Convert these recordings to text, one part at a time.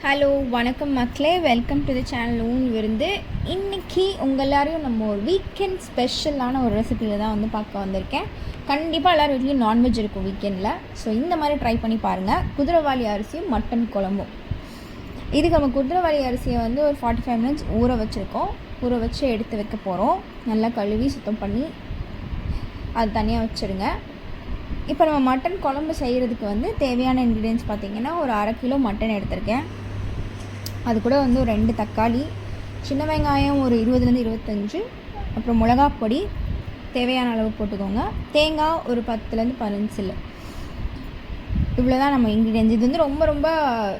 Hello வணக்கம் மக்களே. Welcome to the channel ஊன் விருந்து. இன்னைக்கு உங்கள் எல்லாரையும் நம்ம ஒரு வீக்கெண்ட் ஸ்பெஷலான ஒரு ரெசிபியில் தான் வந்து பார்க்க வந்திருக்கேன். கண்டிப்பாக எல்லோரும் வீட்லேயும் நான்வெஜ் இருக்கும் வீக்கெண்டில் ஸோ இந்த மாதிரி ட்ரை பண்ணி பாருங்கள் குதிரைவாளி அரிசியும் மட்டன் குழம்பும். இதுக்கு நம்ம குதிரைவாளி அரிசியை வந்து ஒரு ஃபார்ட்டி ஃபைவ் மினிட்ஸ் ஊற வச்சுருக்கோம். ஊற வச்சு எடுத்து வைக்க போகிறோம் நல்லா கழுவி சுத்தம் பண்ணி அது தனியாக வச்சுருங்க. இப்போ நம்ம மட்டன் குழம்பு செய்கிறதுக்கு வந்து தேவையான இன்க்ரீடியன்ஸ் பார்த்திங்கன்னா ஒரு அரை கிலோ மட்டன் எடுத்திருக்கேன். அது கூட வந்து ஒரு ரெண்டு தக்காளி சின்ன வெங்காயம் ஒரு இருபதுலேருந்து இருபத்தஞ்சு அப்புறம் மிளகா பொடி தேவையான அளவு போட்டுக்கோங்க. தேங்காய் ஒரு பத்துலேருந்து பதினஞ்சு இல்லை இவ்வளோ தான் நம்ம இன்க்ரீடியன்ஸ் இது வந்து ரொம்ப ரொம்ப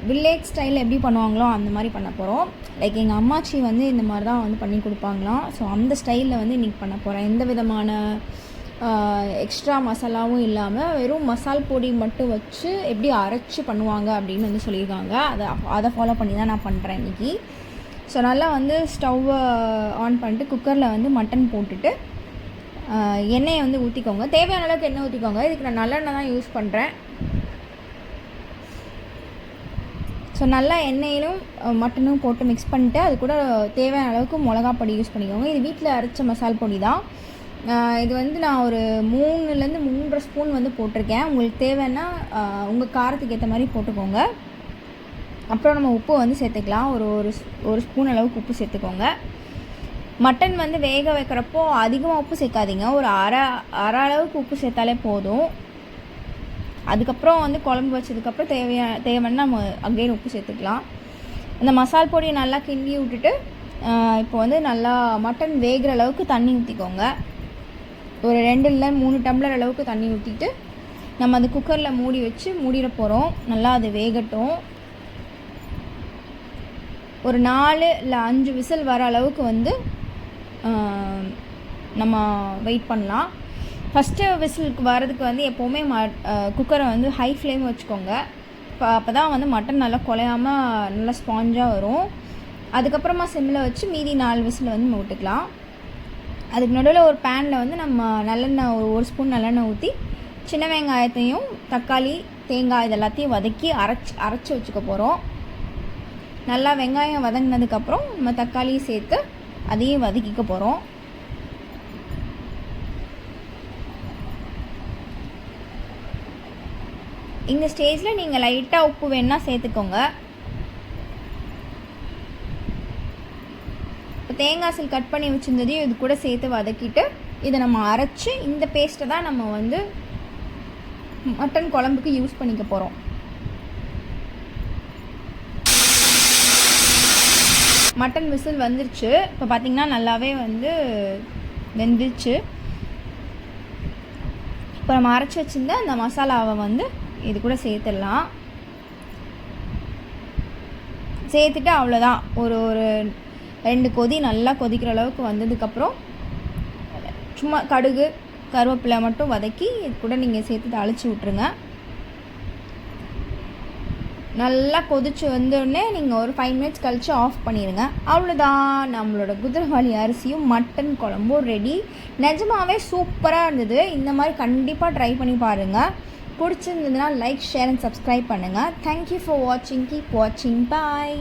வில்லேஜ் ஸ்டைலில் எப்படி பண்ணுவாங்களோ அந்த மாதிரி பண்ண போகிறோம் லைக் எங்கள் அம்மாச்சி வந்து இந்த மாதிரி தான் வந்து பண்ணி கொடுப்பாங்களாம். ஸோ அந்த ஸ்டைலில் வந்து இன்றைக்கி பண்ண போகிறேன் எந்த விதமான எக்ஸ்ட்ரா மசாலாவும் இல்லாமல் வெறும் மசால் பொடி மட்டும் வச்சு எப்படி அரைச்சி பண்ணுவாங்க அப்படின்னு வந்து சொல்லியிருக்காங்க. அதை அதை ஃபாலோ பண்ணி தான் நான் பண்ணுறேன் இன்றைக்கி ஸோ நல்லா வந்து ஸ்டவ்வை ஆன் பண்ணிட்டு குக்கரில் வந்து மட்டன் போட்டுட்டு எண்ணெயை வந்து ஊற்றிக்கோங்க தேவையான அளவுக்கு எண்ணெய் ஊற்றிக்கோங்க இதுக்கு நான் நல்லெண்ணெய் தான் யூஸ் பண்ணுறேன் ஸோ நல்லா எண்ணெயிலும் மட்டனும் போட்டு மிக்ஸ் பண்ணிட்டு அது கூட தேவையான அளவுக்கு மிளகா பொடி யூஸ் பண்ணிக்கோங்க. இது வீட்டில் அரைச்ச மசால் பொடி தான். இது வந்து நான் ஒரு மூணுலேருந்து மூன்றரை ஸ்பூன் வந்து போட்டிருக்கேன். உங்களுக்கு தேவைன்னா உங்கள் காரத்துக்கு ஏற்ற மாதிரி போட்டுக்கோங்க. அப்புறம் நம்ம உப்பு வந்து சேர்த்துக்கலாம். ஒரு ஒரு ஒரு ஸ்பூன் அளவுக்கு உப்பு சேர்த்துக்கோங்க. மட்டன் வந்து வேக வைக்கிறப்போ அதிகமாக உப்பு சேர்க்காதீங்க. ஒரு அரை அரை அளவுக்கு உப்பு சேர்த்தாலே போதும். அதுக்கப்புறம் வந்து குழம்பு வச்சதுக்கப்புறம் தேவையான தேவைன்னா நம்ம அகைன் உப்பு சேர்த்துக்கலாம். அந்த மசால் பொடியை நல்லா கிண்டி விட்டுட்டு இப்போ வந்து நல்லா மட்டன் வேகிற அளவுக்கு தண்ணி ஊற்றிக்கோங்க ஒரு ரெண்டு இல்லை மூணு டம்ளர் அளவுக்கு தண்ணி ஊற்றிட்டு நம்ம அந்த குக்கரில் மூடி வச்சு மூடிட போகிறோம் நல்லா அது வேகட்டும். ஒரு நாலு இல்லை அஞ்சு விசில் வர அளவுக்கு வந்து நம்ம வெயிட் பண்ணலாம். ஃபஸ்ட்டு விசிலுக்கு வரதுக்கு வந்து எப்போவுமே ம குக்கரை வந்து ஹை ஃப்ளேம் வச்சுக்கோங்க. இப்போ அப்போ தான் வந்து மட்டன் நல்லா குலையாமல் நல்லா ஸ்பாஞ்சாக வரும். அதுக்கப்புறமா சிம்மில் வச்சு மீதி நாலு விசில் வந்து நம்ம விட்டுக்கலாம். அதுக்கு நடுவில் ஒரு பேனில் வந்து நம்ம நல்லெண்ணெய் ஒரு ஒரு ஸ்பூன் நல்லெண்ணெய் ஊற்றி சின்ன வெங்காயத்தையும் தக்காளி தேங்காய் இதெல்லாத்தையும் வதக்கி அரைச்சி அரைச்சி வச்சுக்க போகிறோம் நல்லா வெங்காயம் வதங்கினதுக்கப்புறம் நம்ம தக்காளியும் சேர்த்து அதையும் வதக்கிக்க போகிறோம் இந்த ஸ்டேஜில் நீங்கள் லைட்டாக உப்பு வேணால் சேர்த்துக்கோங்க. தேங்காய் சில் கட் பண்ணி வச்சுருந்ததையும் இது கூட சேர்த்து வதக்கிட்டு இதை நம்ம அரைச்சி இந்த பேஸ்ட்டை தான் நம்ம வந்து மட்டன் குழம்புக்கு யூஸ் பண்ணிக்க போகிறோம் மட்டன் விசில் வந்துருச்சு. இப்போ பார்த்திங்கன்னா நல்லாவே வந்து வெந்துருச்சு. இப்போ நம்ம அரைச்சி வச்சுருந்த அந்த மசாலாவை வந்து இது கூட சேர்த்துடலாம். சேர்த்துட்டு அவ்வளோதான் ஒரு ஒரு ரெண்டு கொதி நல்லா கொதிக்கிற அளவுக்கு வந்ததுக்கப்புறம் சும்மா கடுகு கருவேப்பிலை மட்டும் வதக்கி இது கூட நீங்கள் சேர்த்து தாளித்து விட்ருங்க நல்லா கொதிச்சு வந்தோடனே நீங்கள் ஒரு ஃபைவ் மினிட்ஸ் கழித்து ஆஃப் பண்ணிடுங்க அவ்வளோதான் நம்மளோட குதிரவாளி அரிசியும் மட்டன் குழம்பும் ரெடி நிஜமாகவே சூப்பராக இருந்தது. இந்த மாதிரி கண்டிப்பாக ட்ரை பண்ணி பாருங்கள் பிடிச்சிருந்ததுன்னா லைக் ஷேர் அண்ட் சப்ஸ்கிரைப் பண்ணுங்கள் தேங்க்யூ ஃபார் வாட்சிங் கீப் வாட்சிங் பாய்